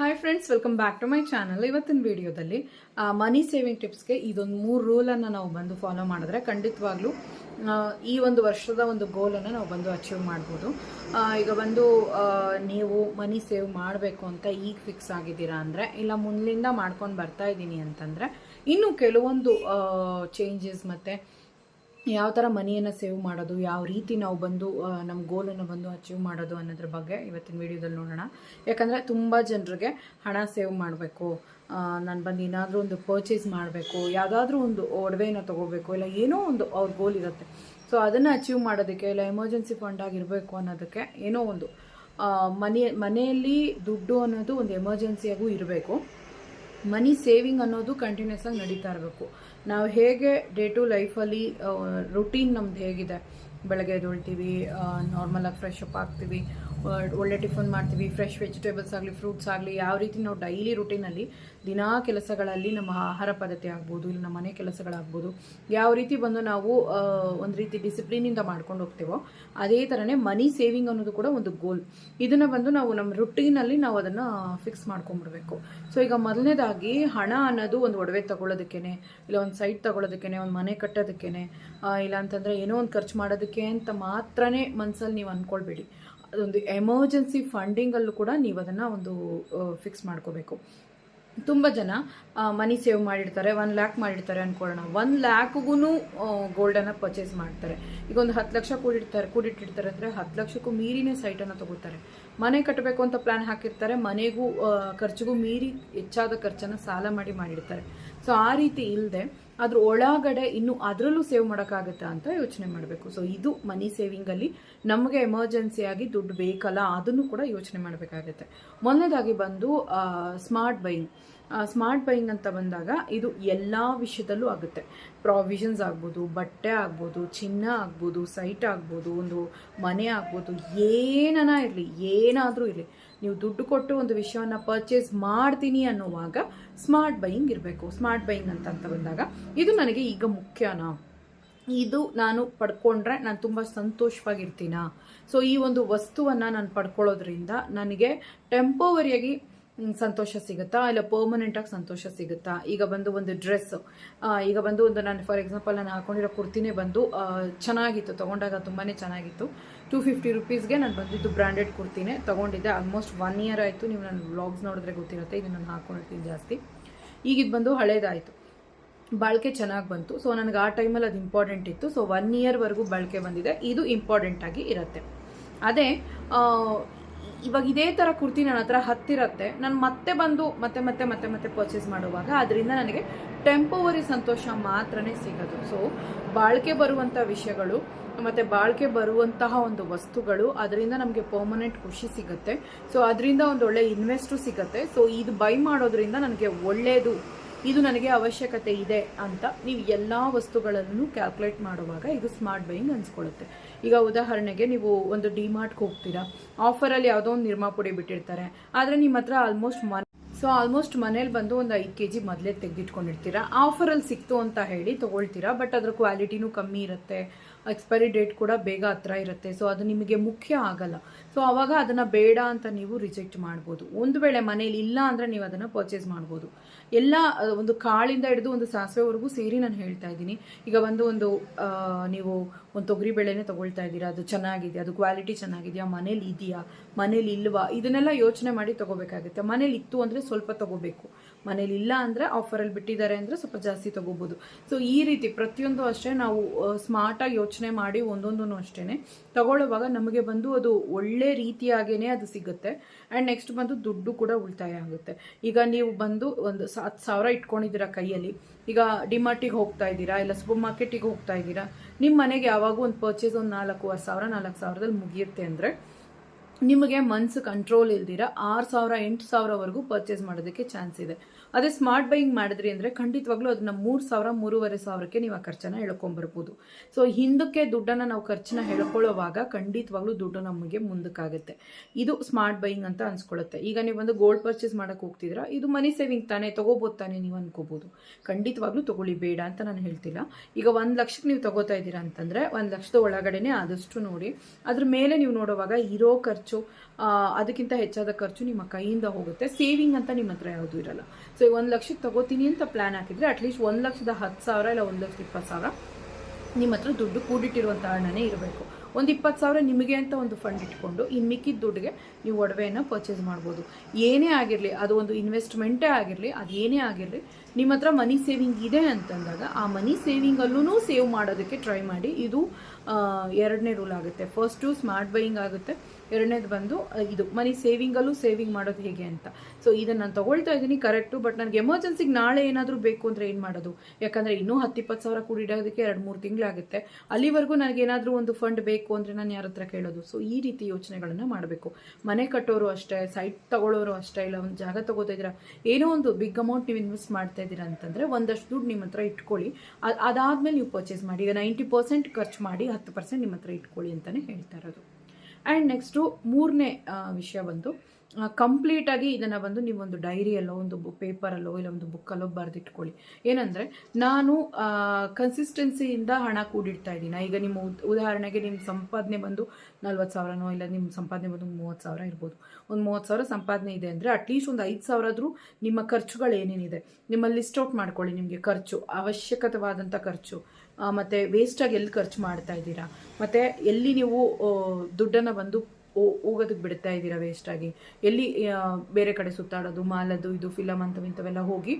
Hi friends welcome back to my channel ಇವತ್ತಿನ ವಿಡಿಯೋದಲ್ಲಿ ಮನಿ saving ಟಿಪ್ಸ್ಗೆ ಇದೊಂದು ಮೂರು ರೂಲನ್ನು ನಾವು ಬಂದು ಫಾಲೋ ಮಾಡಿದ್ರೆ ಖಂಡಿತವಾಗ್ಲೂ ಈ ಒಂದು ವರ್ಷದ ಒಂದು ಗೋಲನ್ನು ನಾವು ಬಂದು ಅಚೀವ್ ಮಾಡ್ಬೋದು. ಈಗ ಬಂದು ನೀವು ಮನಿ ಸೇವ್ ಮಾಡಬೇಕು ಅಂತ ಈಗ ಫಿಕ್ಸ್ ಆಗಿದ್ದೀರಾ ಅಂದರೆ, ಇಲ್ಲ ಮುಂದಿನಿಂದ ಮಾಡ್ಕೊಂಡು ಬರ್ತಾ ಇದ್ದೀನಿ ಅಂತಂದರೆ, ಇನ್ನೂ ಕೆಲವೊಂದು ಚೇಂಜಸ್ ಮತ್ತು ಯಾವ ಥರ ಮನಿಯನ್ನು ಸೇವ್ ಮಾಡೋದು, ಯಾವ ರೀತಿ ನಾವು ಬಂದು ನಮ್ಮ ಗೋಲನ್ನು ಬಂದು ಅಚೀವ್ ಮಾಡೋದು ಅನ್ನೋದ್ರ ಬಗ್ಗೆ ಇವತ್ತಿನ ವಿಡಿಯೋದಲ್ಲಿ ನೋಡೋಣ. ಯಾಕಂದರೆ ತುಂಬ ಜನರಿಗೆ ಹಣ ಸೇವ್ ಮಾಡಬೇಕು. ನಾನು ಬಂದು ಏನಾದರೂ ಒಂದು ಪರ್ಚೇಸ್ ಮಾಡಬೇಕು, ಯಾವುದಾದ್ರೂ ಒಂದು ಒಡವೆನ ತೊಗೋಬೇಕು, ಇಲ್ಲ ಏನೋ ಒಂದು ಅವ್ರ ಗೋಲ್ ಇರುತ್ತೆ. ಸೊ ಅದನ್ನು ಅಚೀವ್ ಮಾಡೋದಕ್ಕೆ ಇಲ್ಲ ಎಮರ್ಜೆನ್ಸಿ ಫಂಡ್ ಆಗಿರಬೇಕು ಅನ್ನೋದಕ್ಕೆ ಏನೋ ಒಂದು ಮನೆ, ಮನೆಯಲ್ಲಿ ದುಡ್ಡು ಅನ್ನೋದು ಒಂದು ಎಮರ್ಜೆನ್ಸಿಯಾಗೂ ಇರಬೇಕು. ಮನಿ ಸೇವಿಂಗ್ ಅನ್ನೋದು ಕಂಟಿನ್ಯೂಸ್ ಆಗಿ ನಡೀತಾ ಇರಬೇಕು. ನಾವು ಹೇಗೆ ಡೇ ಟು ಲೈಫಲ್ಲಿ ರುಟೀನ್ ನಮ್ದು ಹೇಗಿದೆ? ಬೆಳಗ್ಗೆ ಎದ್ದೊಳ್ತೀವಿ ನಾರ್ಮಲ್ ಆಗಿ ಫ್ರೆಶ್ ಅಪ್ ಆಗ್ತೀವಿ. ಒಳ್ಳೆ ಟಿಫನ್ ಮಾಡ್ತೀವಿ ಫ್ರೆಶ್ ವೆಜಿಟೇಬಲ್ಸ್ ಆಗಲಿ ಫ್ರೂಟ್ಸ್ ಆಗಲಿ, ಯಾವ ರೀತಿ ನಾವು ಡೈಲಿ ರುಟೀನಲ್ಲಿ ದಿನಾ ಕೆಲಸಗಳಲ್ಲಿ ನಮ್ಮ ಆಹಾರ ಪದ್ಧತಿ ಆಗ್ಬೋದು, ಇಲ್ಲ ನಮ್ಮ ಮನೆ ಕೆಲಸಗಳಾಗ್ಬೋದು, ಯಾವ ರೀತಿ ಬಂದು ನಾವು ಒಂದು ರೀತಿ ಡಿಸಿಪ್ಲಿನಿಂದ ಮಾಡ್ಕೊಂಡು ಹೋಗ್ತೀವೋ, ಅದೇ ಥರನೇ ಮನಿ ಸೇವಿಂಗ್ ಅನ್ನೋದು ಕೂಡ ಒಂದು ಗೋಲ್ ಇದನ್ನು ಬಂದು ನಾವು ನಮ್ಮ ರುಟೀನಲ್ಲಿ ನಾವು ಅದನ್ನು ಫಿಕ್ಸ್ ಮಾಡ್ಕೊಂಡ್ಬಿಡ್ಬೇಕು. ಸೊ ಈಗ ಮೊದಲನೇದಾಗಿ ಹಣ ಅನ್ನೋದು ಒಂದು ಒಡವೆ ತಗೊಳ್ಳೋದಕ್ಕೇನೆ, ಇಲ್ಲ ಒಂದು ಸೈಟ್ ತಗೊಳ್ಳೋದಕ್ಕೇನೆ, ಒಂದು ಮನೆ ಕಟ್ಟೋದಕ್ಕೇನೆ ಇಲ್ಲ ಅಂತಂದರೆ ಏನೋ ಒಂದು ಖರ್ಚು ಮಾಡೋದಕ್ಕೆ ಅಂತ ಮಾತ್ರನೇ ಮನಸ್ಸಲ್ಲಿ ನೀವು ಅಂದ್ಕೊಳ್ಬೇಡಿ ಅದೊಂದು ಎಮರ್ಜೆನ್ಸಿ ಫಂಡಿಂಗಲ್ಲೂ ಕೂಡ ನೀವು ಅದನ್ನು ಒಂದು ಫಿಕ್ಸ್ ಮಾಡ್ಕೋಬೇಕು. ತುಂಬ ಜನ ಮನಿ ಸೇವ್ ಮಾಡಿರ್ತಾರೆ ಒನ್ ಲ್ಯಾಕ್ ಮಾಡಿರ್ತಾರೆ ಅನ್ಕೊಳ್ಳೋಣ. ಒನ್ ಲ್ಯಾಕ್ಗೂ ಗೋಲ್ಡನ್ನು ಪರ್ಚೇಸ್ ಮಾಡ್ತಾರೆ. ಈಗ ಒಂದು ಹತ್ತು ಲಕ್ಷ ಕೂಡಿಡ್ತಾರೆ, ಕೂಡಿಟ್ಟಿರ್ತಾರೆ ಅಂದರೆ ಹತ್ತು ಲಕ್ಷಕ್ಕೂ ಮೀರಿನೇ ಸೈಟನ್ನು ತಗೋತಾರೆ. ಮನೆ ಕಟ್ಟಬೇಕು ಅಂತ ಪ್ಲ್ಯಾನ್ ಹಾಕಿರ್ತಾರೆ, ಮನೆಗೂ ಖರ್ಚಿಗೂ ಮೀರಿ ಹೆಚ್ಚಾದ ಖರ್ಚನ್ನು ಸಾಲ ಮಾಡಿ ಮಾಡಿರ್ತಾರೆ. ಸೊ ಆ ರೀತಿ ಇಲ್ಲದೆ ಅದ್ರ ಒಳಗಡೆ ಇನ್ನು ಅದರಲ್ಲೂ ಸೇವ್ ಮಾಡೋಕ್ಕಾಗತ್ತಾ ಅಂತ ಯೋಚನೆ ಮಾಡಬೇಕು. ಸೊ ಇದು ಮನಿ ಸೇವಿಂಗಲ್ಲಿ ನಮಗೆ ಎಮರ್ಜೆನ್ಸಿಯಾಗಿ ದುಡ್ಡು ಬೇಕಲ್ಲ, ಅದನ್ನು ಕೂಡ ಯೋಚನೆ ಮಾಡಬೇಕಾಗತ್ತೆ. ಮೊನ್ನೆದಾಗಿ ಬಂದು ಸ್ಮಾರ್ಟ್ ಬೈಯಿಂಗ್ ಸ್ಮಾರ್ಟ್ ಬೈಯಿಂಗ್ ಅಂತ ಬಂದಾಗ ಇದು ಎಲ್ಲ ವಿಷಯದಲ್ಲೂ ಆಗುತ್ತೆ. ಪ್ರಾವಿಷನ್ಸ್ ಆಗ್ಬೋದು, ಬಟ್ಟೆ ಆಗ್ಬೋದು, ಚಿನ್ನ ಆಗ್ಬೋದು ಸೈಟ್ ಆಗ್ಬೋದು, ಒಂದು ಮನೆ ಆಗ್ಬೋದು, ಏನನ ಇರಲಿ, ಏನಾದರೂ ಇರಲಿ. ನೀವು ದುಡ್ಡು ಕೊಟ್ಟು ಒಂದು ವಿಷಯವನ್ನು ಪರ್ಚೇಸ್ ಮಾಡ್ತೀನಿ ಅನ್ನುವಾಗ ಸ್ಮಾರ್ಟ್ ಬೈಯಿಂಗ್ ಇರಬೇಕು. ಸ್ಮಾರ್ಟ್ ಬೈಯಿಂಗ್ ಅಂತ ಅಂತ ಬಂದಾಗ ಇದು ನನಗೆ ಈಗ ಮುಖ್ಯನಾ? ಇದು ನಾನು ಪಡ್ಕೊಂಡ್ರೆ ನಾನು ತುಂಬ ಸಂತೋಷವಾಗಿರ್ತೀನ? ಸೊ ಈ ಒಂದು ವಸ್ತುವನ್ನು ನಾನು ಪಡ್ಕೊಳ್ಳೋದ್ರಿಂದ ನನಗೆ ಟೆಂಪೋವರಿಯಾಗಿ ಸಂತೋಷ ಸಿಗುತ್ತಾ? ಇಲ್ಲ ಪರ್ಮನೆಂಟಾಗಿ ಸಂತೋಷ ಸಿಗುತ್ತಾ? ಈಗ ಬಂದು ಒಂದು ಡ್ರೆಸ್ ಈಗ ಬಂದು ಒಂದು ನಾನು ಫಾರ್ ಎಕ್ಸಾಂಪಲ್ ನಾನು ಹಾಕೊಂಡಿರೋ ಕುರ್ತಿನೇ ಬಂದು ಚೆನ್ನಾಗಿತ್ತು, ತೊಗೊಂಡಾಗ ತುಂಬಾ ಚೆನ್ನಾಗಿತ್ತು. ಟೂ ಫಿಫ್ಟಿ ರುಪೀಸ್ಗೆ ನಾನು ಬಂದಿದ್ದು ಬ್ರ್ಯಾಂಡೆಡ್ ಕುರ್ತಿನೇ. ತೊಗೊಂಡಿದ್ದೆ ಆಲ್ಮೋಸ್ಟ್ ಒನ್ ಇಯರ್ ಆಯಿತು. ನೀವು ನನ್ನ ವ್ಲಾಗ್ಸ್ ನೋಡಿದ್ರೆ ಗೊತ್ತಿರುತ್ತೆ, ಇದು ನಾನು ಹಾಕೊಂಡಿರ್ತೀನಿ ಜಾಸ್ತಿ. ಈಗಿದ್ದು ಬಂದು ಹಳೇದಾಯಿತು. ಬಾಳಿಕೆ ಚೆನ್ನಾಗಿ ಬಂತು. ಸೊ ನನಗೆ ಆ ಟೈಮಲ್ಲಿ ಅದು ಇಂಪಾರ್ಟೆಂಟ್ ಇತ್ತು. ಸೊ ಒನ್ ಇಯರ್ವರೆಗೂ ಬಾಳಿಕೆ ಬಂದಿದೆ. ಇದು ಇಂಪಾರ್ಟೆಂಟ್ ಆಗಿ ಇರುತ್ತೆ. ಅದೇ ಇವಾಗ ಇದೇ ಥರ ಕುರ್ತಿ ನನ್ನ ಹತ್ರ ಹತ್ತಿರತ್ತೆ. ನಾನು ಮತ್ತೆ ಬಂದು ಮತ್ತೆ ಮತ್ತೆ ಮತ್ತೆ ಮತ್ತೆ ಪರ್ಚೇಸ್ ಮಾಡುವಾಗ ಅದರಿಂದ ನನಗೆ ಟೆಂಪೋವರಿ ಸಂತೋಷ ಮಾತ್ರನೇ ಸಿಗೋದು. ಸೊ ಬಾಳ್ಕೆ ಬರುವಂಥ ವಿಷಯಗಳು, ಮತ್ತು ಬಾಳ್ಕೆ ಬರುವಂತಹ ಒಂದು ವಸ್ತುಗಳು ಅದರಿಂದ ನಮಗೆ ಪರ್ಮನೆಂಟ್ ಖುಷಿ ಸಿಗುತ್ತೆ. ಸೊ ಅದರಿಂದ ಒಂದು ಒಳ್ಳೆ ಇನ್ವೆಸ್ಟು ಸಿಗುತ್ತೆ. ಸೊ ಇದು ಬೈ ಮಾಡೋದ್ರಿಂದ ನನಗೆ ಒಳ್ಳೆಯದು ಇದು ನನಗೆ ಅವಶ್ಯಕತೆ ಇದೆ ಅಂತ ನೀವು ಎಲ್ಲ ವಸ್ತುಗಳನ್ನು ಕ್ಯಾಲ್ಕುಲೇಟ್ ಮಾಡುವಾಗ ಇದು ಸ್ಮಾರ್ಟ್ ಬೈಯಿಂಗ್ ಅನ್ಸ್ಕೊಳ್ಳುತ್ತೆ. ಈಗ ಉದಾಹರಣೆಗೆ ನೀವು ಒಂದು ಡಿಮಾರ್ಟ್ಗೆ ಹೋಗ್ತೀರಾ ಆಫರಲ್ಲಿ ಯಾವುದೋ ಒಂದು ನಿರ್ಮಾ ಪುಡಿ ಬಿಟ್ಟಿರ್ತಾರೆ, ಆದರೆ ನಿಮ್ಮ ಹತ್ರ ಆಲ್ಮೋಸ್ಟ್ ಮನೆ ಸೊ ಆಲ್ಮೋಸ್ಟ್ ಮನೇಲಿ ಬಂದು ಒಂದು ಐದು ಕೆ ಜಿ ಮೊದಲೇ ತೆಗೆದಿಟ್ಕೊಂಡಿರ್ತೀರಾ ಆಫರಲ್ಲಿ ಸಿಕ್ತು ಅಂತ ಹೇಳಿ ತೊಗೊಳ್ತೀರಾ ಬಟ್ ಅದರ ಕ್ವಾಲಿಟಿನೂ ಕಮ್ಮಿ ಇರುತ್ತೆ ಎಕ್ಸ್ಪೈರಿ ಡೇಟ್ ಕೂಡ ಬೇಗ ಹತ್ರ ಇರುತ್ತೆ ಸೊ ಅದು ನಿಮಗೆ ಮುಖ್ಯ ಆಗಲ್ಲ. ಸೊ ಆವಾಗ ಅದನ್ನು ಬೇಡ ಅಂತ ನೀವು ರಿಜೆಕ್ಟ್ ಮಾಡ್ಬೋದು. ಒಂದು ವೇಳೆ ಮನೇಲಿ ಇಲ್ಲ ಅಂದರೆ ನೀವು ಅದನ್ನು ಪರ್ಚೇಸ್ ಮಾಡ್ಬೋದು. ಎಲ್ಲ ಒಂದು ಕಾಳಿಂದ ಹಿಡಿದು ಒಂದು ಸಾಸಿವೆವರೆಗೂ ಸೇರಿ ನಾನು ಹೇಳ್ತಾ ಇದ್ದೀನಿ. ಈಗ ಒಂದು ಒಂದು ನೀವು ಒಂದು ತೊಗರಿ ಬೆಳೆನೇ ತೊಗೊಳ್ತಾ ಇದ್ದೀರಾ, ಅದು ಚೆನ್ನಾಗಿದೆ, ಅದು ಕ್ವಾಲಿಟಿ ಚೆನ್ನಾಗಿದೆಯಾ, ಮನೇಲಿ ಇದೆಯಾ ಮನೇಲಿ ಇಲ್ವಾ, ಇದನ್ನೆಲ್ಲ ಯೋಚನೆ ಮಾಡಿ ತೊಗೋಬೇಕಾಗುತ್ತೆ. ಮನೇಲಿ ಇತ್ತು ಅಂದರೆ ಸ್ವಲ್ಪ ತೊಗೋಬೇಕು. ಮನೇಲಿ ಇಲ್ಲ ಅಂದರೆ ಆಫರಲ್ಲಿ ಬಿಟ್ಟಿದ್ದಾರೆ ಅಂದರೆ ಸ್ವಲ್ಪ ಜಾಸ್ತಿ ತೊಗೋಬೋದು. ಸೊ ಈ ರೀತಿ ಪ್ರತಿಯೊಂದು ಅಷ್ಟೇ ನಾವು ಸ್ಮಾರ್ಟಾಗಿ ಯೋಚನೆ ಮಾಡಿ ಒಂದೊಂದೂ ಅಷ್ಟೇ ತಗೊಳ್ಳುವಾಗ ನಮಗೆ ಬಂದು ಅದು ಒಳ್ಳೆ ರೀತಿಯಾಗೇ ಅದು ಸಿಗುತ್ತೆ. ಆ್ಯಂಡ್ ನೆಕ್ಸ್ಟ್ ಬಂದು ದುಡ್ಡು ಕೂಡ ಉಳಿತಾಯ ಆಗುತ್ತೆ. ಈಗ ನೀವು ಬಂದು ಒಂದು ಹತ್ತು ಸಾವಿರ ಇಟ್ಕೊಂಡಿದ್ದೀರಾ ಕೈಯಲ್ಲಿ? ಈಗ ಡಿಮಾರ್ಟಿಗೆ ಹೋಗ್ತಾ ಇದ್ದೀರಾ? ಇಲ್ಲ ಸೂಪರ್ ಮಾರ್ಕೆಟಿಗೆ ಹೋಗ್ತಾ ಇದ್ದೀರಾ? ನಿಮ್ಮ ಮನೆಗೆ ಯಾವಾಗೂ ಒಂದು ಪರ್ಚೇಸ್ ಒಂದು ನಾಲ್ಕೂವರೆ ಸಾವಿರ, ನಾಲ್ಕು ಸಾವಿರದಲ್ಲಿ ಮುಗಿಯುತ್ತೆ ಅಂದರೆ ನಿಮಗೆ ಮನ್ಸು ಕಂಟ್ರೋಲ್ ಇಲ್ದಿರ? ಆರು ಸಾವಿರ, ಎಂಟು ಸಾವಿರವರೆಗೂ ಪರ್ಚೇಸ್ ಮಾಡೋದಕ್ಕೆ ಚಾನ್ಸ್ ಇದೆ. ಅದೇ ಸ್ಮಾರ್ಟ್ ಬೈಯಿಂಗ್ ಮಾಡಿದ್ರಿ ಅಂದರೆ ಖಂಡಿತವಾಗ್ಲೂ ಅದನ್ನ ಮೂರು ಸಾವಿರ, ಮೂರುವರೆ ಸಾವಿರಕ್ಕೆ ನೀವು ಆ ಖರ್ಚನ್ನು ಹೇಳ್ಕೊಂಬರ್ಬೋದು ಸೊ ಹಿಂದಕ್ಕೆ ದುಡ್ಡನ್ನು ನಾವು ಖರ್ಚನ್ನ ಹೇಳ್ಕೊಳ್ಳೋವಾಗ ಖಂಡಿತವಾಗ್ಲೂ ದುಡ್ಡು ನಮಗೆ ಮುಂದಕ್ಕಾಗುತ್ತೆ. ಇದು ಸ್ಮಾರ್ಟ್ ಬೈಯಿಂಗ್ ಅಂತ ಅನ್ಸ್ಕೊಳ್ಳುತ್ತೆ ಈಗ ನೀವು ಒಂದು ಗೋಲ್ಡ್ ಪರ್ಚೇಸ್ ಮಾಡೋಕ್ಕೆ ಹೋಗ್ತಿದ್ದೀರಾ, ಇದು ಮನಿ ಸೇವಿಂಗ್ ತಾನೇ, ತೊಗೋಬೋದು ತಾನೇ ನೀವು ಅನ್ಕೋಬೋದು. ಖಂಡಿತವಾಗ್ಲೂ ತಗೊಳ್ಳಿ, ಬೇಡ ಅಂತ ನಾನು ಹೇಳ್ತಿಲ್ಲ. ಈಗ ಒಂದು ಲಕ್ಷಕ್ಕೆ ನೀವು ತಗೋತಾ ಇದ್ದೀರಾ ಅಂತಂದರೆ, ಒಂದು ಲಕ್ಷದ ಒಳಗಡೆನೇ ಆದಷ್ಟು ನೋಡಿ, ಅದ್ರ ಮೇಲೆ ನೀವು ನೋಡುವಾಗ ಇರೋ ಖರ್ಚು ಅದಕ್ಕಿಂತ ಹೆಚ್ಚಾದ ಖರ್ಚು ನಿಮ್ಮ ಕೈಯಿಂದ ಹೋಗುತ್ತೆ. ಸೇವಿಂಗ್ ಅಂತ ನಿಮ್ಮ ಹತ್ರ ಯಾವುದೂ ಇರಲ್ಲ. ಸೊ ಈಗ ಒಂದು ಲಕ್ಷಕ್ಕೆ ತಗೋತೀನಿ ಅಂತ ಪ್ಲಾನ್ ಹಾಕಿದ್ರೆ ಅಟ್ಲೀಸ್ಟ್ ಒಂದು ಲಕ್ಷದ ಹತ್ತು ಸಾವಿರ ಇಲ್ಲ ಒಂದು ಲಕ್ಷದ ಇಪ್ಪತ್ತು ಸಾವಿರ ನಿಮ್ಮ ಹತ್ರ ದುಡ್ಡು ಕೂಡಿಟ್ಟಿರುವಂಥ ಹಣನೇ ಇರಬೇಕು ಒಂದು ಇಪ್ಪತ್ತು ಸಾವಿರ ನಿಮಗೆ ಅಂತ ಒಂದು ಫಂಡ್ ಇಟ್ಕೊಂಡು ಇನ್ನು ಮಿಕ್ಕಿದ ದುಡ್ಡಿಗೆ ನೀವು ಒಡವೆಯನ್ನು ಪರ್ಚೇಸ್ ಮಾಡ್ಬೋದು ಏನೇ ಆಗಿರಲಿ ಅದು ಒಂದು ಇನ್ವೆಸ್ಟ್ಮೆಂಟೇ ಆಗಿರಲಿ ಅದು ಏನೇ ಆಗಿರಲಿ ನಿಮ್ಮ ಹತ್ರ ಮನಿ ಸೇವಿಂಗ್ ಇದೆ ಅಂತಂದಾಗ ಆ ಮನಿ ಸೇವಿಂಗಲ್ಲೂ ಸೇವ್ ಮಾಡೋದಕ್ಕೆ ಟ್ರೈ ಮಾಡಿ ಇದು ಎರಡನೇ ರೂಲ್ ಆಗುತ್ತೆ. ಫಸ್ಟು ಸ್ಮಾರ್ಟ್ ಬೈಯಿಂಗ್ ಆಗುತ್ತೆ. ಎರಡನೇದು ಬಂದು ಇದು ಮನಿ ಸೇವಿಂಗಲ್ಲೂ ಸೇವಿಂಗ್ ಮಾಡೋದು ಹೇಗೆ ಅಂತ. ಸೊ ಇದನ್ನು ನಾನು ತೊಗೊಳ್ತಾ ಇದ್ದೀನಿ ಕರೆಕ್ಟು ಬಟ್ ನನಗೆ ಎಮರ್ಜೆನ್ಸಿಗೆ ನಾಳೆ ಏನಾದರೂ ಬೇಕು ಅಂದರೆ ಏನು ಮಾಡೋದು? ಯಾಕಂದರೆ ಇನ್ನೂ ಹತ್ತಿಪ್ಪತ್ತು ಸಾವಿರ ಕೂಡಿಡೋದಕ್ಕೆ ಎರಡು ಮೂರು ತಿಂಗಳಾಗುತ್ತೆ. ಅಲ್ಲಿವರೆಗೂ ನನಗೆ ಏನಾದರೂ ಒಂದು ಫಂಡ್ ಬೇಕು ಅಂದರೆ ನಾನು ಯಾರ ಹತ್ರ ಕೇಳೋದು? ಸೊ ಈ ರೀತಿ ಯೋಚನೆಗಳನ್ನು ಮಾಡಬೇಕು. ಮನೆ ಕಟ್ಟೋರು ಅಷ್ಟೇ ಸೈಟ್ ತಗೊಳ್ಳೋರು ಅಷ್ಟೇ, ಇಲ್ಲ ಒಂದು ಜಾಗ ತಗೋತಾ ಇದ್ದೀರಾ? ಏನೋ ಒಂದು ಬಿಗ್ ಅಮೌಂಟ್ ನೀವು ಇನ್ವೆಸ್ಟ್ ಮಾಡ್ತಾ ಇದ್ದೀರಾ ಅಂತಂದರೆ ಒಂದಷ್ಟು ದುಡ್ಡು ನಿಮ್ಮ ಹತ್ರ ಇಟ್ಕೊಳ್ಳಿ. ಅದಾದ್ಮೇಲೆ ನೀವು ಪರ್ಚೇಸ್ ಮಾಡಿ. ಈಗ ನೈಂಟಿ ಪರ್ಸೆಂಟ್ ಖರ್ಚು ಮಾಡಿ ಹತ್ತು ಪರ್ಸೆಂಟ್ ನಿಮ್ಮ ಹತ್ರ ಇಟ್ಕೊಳ್ಳಿ ಅಂತಲೇ ಹೇಳ್ತಾ ಇರೋದು. ಆ್ಯಂಡ್ ನೆಕ್ಸ್ಟು ಮೂರನೇ ವಿಷಯ ಬಂದು ಕಂಪ್ಲೀಟಾಗಿ ಇದನ್ನು ಬಂದು ನೀವೊಂದು ಡೈರಿಯಲ್ಲೋ ಒಂದು ಪೇಪರಲ್ಲೋ ಇಲ್ಲ ಒಂದು ಬುಕ್ಕಲ್ಲೋ ಬರೆದಿಟ್ಕೊಳ್ಳಿ. ಏನಂದರೆ, ನಾನು ಕನ್ಸಿಸ್ಟೆನ್ಸಿಯಿಂದ ಹಣ ಕೂಡಿಡ್ತಾ ಇದ್ದೀನಿ. ಈಗ ನಿಮ್ಮ ಉದ್- ಉದಾಹರಣೆಗೆ ನಿಮ್ಮ ಸಂಪಾದನೆ ಬಂದು ನಲ್ವತ್ತು ಸಾವಿರನೋ, ಇಲ್ಲ ನಿಮ್ಮ ಸಂಪಾದನೆ ಬಂದು ಮೂವತ್ತು ಸಾವಿರ ಇರ್ಬೋದು. ಒಂದು ಮೂವತ್ತು ಸಾವಿರ ಸಂಪಾದನೆ ಇದೆ ಅಂದರೆ ಅಟ್ಲೀಸ್ಟ್ ಒಂದು ಐದು ಸಾವಿರ ನಿಮ್ಮ ಖರ್ಚುಗಳು ಏನೇನಿದೆ ನಿಮ್ಮಲ್ಲಿ ಲಿಸ್ಟ್ ಔಟ್ ಮಾಡ್ಕೊಳ್ಳಿ ನಿಮಗೆ ಖರ್ಚು ಅವಶ್ಯಕತವಾದಂಥ ಖರ್ಚು. ಮತ್ತೆ ವೇಸ್ಟಾಗಿ ಎಲ್ಲಿ ಖರ್ಚು ಮಾಡ್ತಾ ಇದ್ದೀರಾ? ಮತ್ತೆ ಎಲ್ಲಿ ನೀವು ದುಡ್ಡನ್ನು ಬಂದು ಹೋಗೋದಕ್ಕೆ ಬಿಡ್ತಾ ಇದ್ದೀರಾ ವೇಸ್ಟಾಗಿ ಎಲ್ಲಿ ಬೇರೆ ಕಡೆ ಸುತ್ತಾಡೋದು, ಮಾಲದು, ಇದು, ಫಿಲಮ್ ಅಂತ ಇಂಥವೆಲ್ಲ ಹೋಗಿ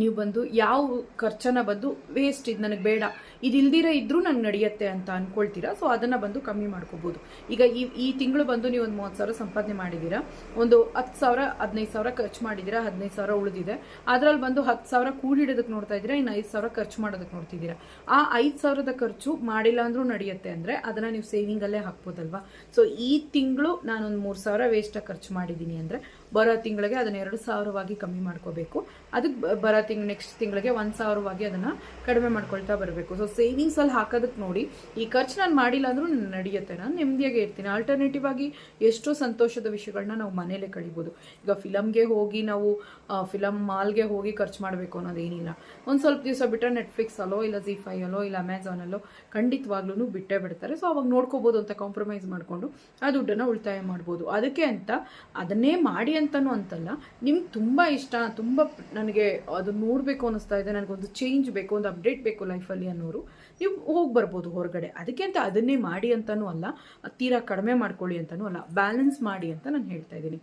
ನೀವು ಬಂದು ಯಾವ ಖರ್ಚನ್ನ ಬಂದು ವೇಸ್ಟ್ ಇದು ನನಗೆ ಬೇಡ. ಇದು ಇಲ್ದಿರ ಇದ್ರೂ ನಂಗೆ ನಡೆಯುತ್ತೆ ಅಂತ ಅಂದ್ಕೊಳ್ತೀರಾ ಸೊ ಅದನ್ನು ಬಂದು ಕಮ್ಮಿ ಮಾಡ್ಕೋಬೋದು. ಈಗ ಈ ಈ ತಿಂಗಳು ಬಂದು ನೀವು ಒಂದು ಮೂವತ್ತು ಸಾವಿರ ಸಂಪಾದನೆ ಮಾಡಿದ್ದೀರಾ ಒಂದು ಹತ್ತು ಸಾವಿರ, ಹದಿನೈದು ಸಾವಿರ ಖರ್ಚು ಮಾಡಿದ್ದೀರಾ ಹದಿನೈದು ಸಾವಿರ ಉಳಿದಿದೆ. ಅದರಲ್ಲಿ ಬಂದು ಹತ್ತು ಸಾವಿರ ಕೂಡಿಡೋದಕ್ಕೆ ನೋಡ್ತಾ ಇದ್ದೀರಾ, ಇನ್ನು ಐದು ಸಾವಿರ ಖರ್ಚು ಮಾಡೋದಕ್ಕೆ ನೋಡ್ತಿದ್ದೀರಾ. ಆ ಐದು ಸಾವಿರದ ಖರ್ಚು ಮಾಡಿಲ್ಲ ಅಂದರೂ ನಡೆಯುತ್ತೆ ಅಂದರೆ ಅದನ್ನು ನೀವು ಸೇವಿಂಗಲ್ಲೇ ಹಾಕ್ಬೋದಲ್ವಾ? ಸೊ ಈ ತಿಂಗಳು ನಾನೊಂದು ಮೂರು ಸಾವಿರ ವೇಸ್ಟಾಗಿ ಖರ್ಚು ಮಾಡಿದ್ದೀನಿ ಅಂದರೆ ಬರೋ ತಿಂಗಳಿಗೆ ಅದನ್ನ ಎರಡು ಸಾವಿರವಾಗಿ ಕಮ್ಮಿ ಮಾಡ್ಕೋಬೇಕು. ಅದಕ್ಕೆ ಬರೋ ತಿಂಗ್ ನೆಕ್ಸ್ಟ್ ತಿಂಗಳಿಗೆ ಒಂದು ಸಾವಿರವಾಗಿ ಅದನ್ನು ಕಡಿಮೆ ಮಾಡ್ಕೊಳ್ತಾ ಬರಬೇಕು. ಸೊ ಸೇವಿಂಗ್ಸಲ್ಲಿ ಹಾಕೋದಕ್ಕೆ ನೋಡಿ, ಈ ಖರ್ಚು ನಾನು ಮಾಡಿಲ್ಲ ಅಂದರೂ ನಡೆಯುತ್ತೆ. ನಾನು ನೆಮ್ಮದಿಯಾಗಿ ಇರ್ತೀನಿ. ಆಲ್ಟರ್ನೇಟಿವ್ ಆಗಿ ಎಷ್ಟೋ ಸಂತೋಷದ ವಿಷಯಗಳನ್ನ ನಾವು ಮನೇಲೇ ಕಳಿಬೋದು. ಈಗ ಫಿಲಮ್ಗೆ ಹೋಗಿ ನಾವು ಫಿಲಮ್ ಮಾಲ್ಗೆ ಹೋಗಿ ಖರ್ಚು ಮಾಡಬೇಕು ಅನ್ನೋದೇನಿಲ್ಲ. ಒಂದು ಸ್ವಲ್ಪ ದಿವಸ ಬಿಟ್ಟರೆ ನೆಟ್ಫ್ಲಿಕ್ಸ್ ಅಲ್ಲೋ, ಇಲ್ಲ ಜಿ ಫೈ ಅಲ್ಲೋ, ಇಲ್ಲ ಅಮೆಝಾನಲ್ಲೋ ಖಂಡಿತವಾಗ್ಲೂ ಬಿಟ್ಟೇ ಬಿಡ್ತಾರೆ. ಸೊ ಅವಾಗ ನೋಡ್ಕೋಬೋದು ಅಂತ ಕಾಂಪ್ರಮೈಸ್ ಮಾಡಿಕೊಂಡು ಆ ದುಡ್ಡನ್ನು ಉಳಿತಾಯ ಮಾಡ್ಬೋದು. ಅದಕ್ಕೆ ಅಂತ ಅದನ್ನೇ ಮಾಡಿ ಅಂತನೂ ಅಂತಲ್ಲ, ನಿಮ್ಗೆ ತುಂಬ ಇಷ್ಟ, ತುಂಬ ನನಗೆ ಅದು ನೋಡಬೇಕು ಅನ್ನಿಸ್ತಾ ಇದೆ ನನಗೊಂದು ಚೇಂಜ್ ಬೇಕು, ಒಂದು ಅಪ್ಡೇಟ್ ಬೇಕು ಲೈಫಲ್ಲಿ ಅನ್ನೋರು, ನೀವು ಹೋಗಿ ಬರ್ಬೋದು ಹೊರಗಡೆ. ಅದಕ್ಕೆ ಅಂತ ಅದನ್ನೇ ಮಾಡಿ ಅಂತಲೂ ಅಲ್ಲ, ತೀರಾ ಕಡಿಮೆ ಮಾಡ್ಕೊಳ್ಳಿ ಅಂತಲೂ ಅಲ್ಲ ಬ್ಯಾಲೆನ್ಸ್ ಮಾಡಿ ಅಂತ ನಾನು ಹೇಳ್ತಾ ಇದ್ದೀನಿ.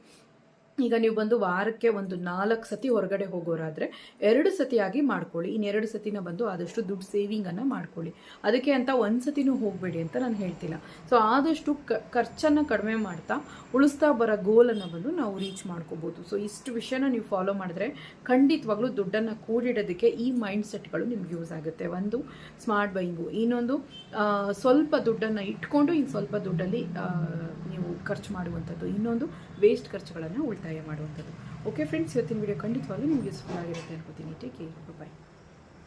ಈಗ ನೀವು ಬಂದು ವಾರಕ್ಕೆ ಒಂದು ನಾಲ್ಕು ಸತಿ ಹೊರಗಡೆ ಹೋಗೋರಾದರೆ ಎರಡು ಸತಿಯಾಗಿ ಮಾಡ್ಕೊಳ್ಳಿ. ಇನ್ನೆರಡು ಸತಿನ ಬಂದು ಆದಷ್ಟು ದುಡ್ಡು ಸೇವಿಂಗನ್ನು ಮಾಡ್ಕೊಳ್ಳಿ. ಅದಕ್ಕೆ ಅಂತ ಒಂದು ಸತಿನೂ ಹೋಗಬೇಡಿ ಅಂತ ನಾನು ಹೇಳ್ತಿಲ್ಲ. ಸೊ ಆದಷ್ಟು ಕ, ಖರ್ಚನ್ನು ಕಡಿಮೆ ಮಾಡ್ತಾ ಉಳಿಸ್ತಾ ಬರೋ ಗೋಲನ್ನು ಬಂದು ನಾವು ರೀಚ್ ಮಾಡ್ಕೋಬೋದು. ಸೊ ಇಷ್ಟು ವಿಷಯನ ನೀವು ಫಾಲೋ ಮಾಡಿದ್ರೆ ಖಂಡಿತವಾಗ್ಲೂ ದುಡ್ಡನ್ನು ಕೂಡಿಡೋದಕ್ಕೆ ಈ ಮೈಂಡ್ ಸೆಟ್ಗಳು ನಿಮ್ಗೆ ಯೂಸ್ ಆಗುತ್ತೆ. ಒಂದು ಸ್ಮಾರ್ಟ್ ಬೈಯಿಂಗು ಇನ್ನೊಂದು ಸ್ವಲ್ಪ ದುಡ್ಡನ್ನು ಇಟ್ಕೊಂಡು ಇನ್ನು ಸ್ವಲ್ಪ ದುಡ್ಡಲ್ಲಿ ನೀವು ಖರ್ಚು ಮಾಡುವಂಥದ್ದು. ಇನ್ನೊಂದು ವೇಸ್ಟ್ ಖರ್ಚುಗಳನ್ನು ಉಳಿತಾಯ ಮಾಡುವಂಥದ್ದು. ಓಕೆ ಫ್ರೆಂಡ್ಸ್ ಇವತ್ತಿನ ವಿಡಿಯೋ ಖಂಡಿತವಾಗ್ಲೂ ನಿಮ್ಗೆ ಯೂಸ್ಫುಲ್ ಆಗಿರುತ್ತೆ ಅನ್ಕೋತೀನಿ. Take care bye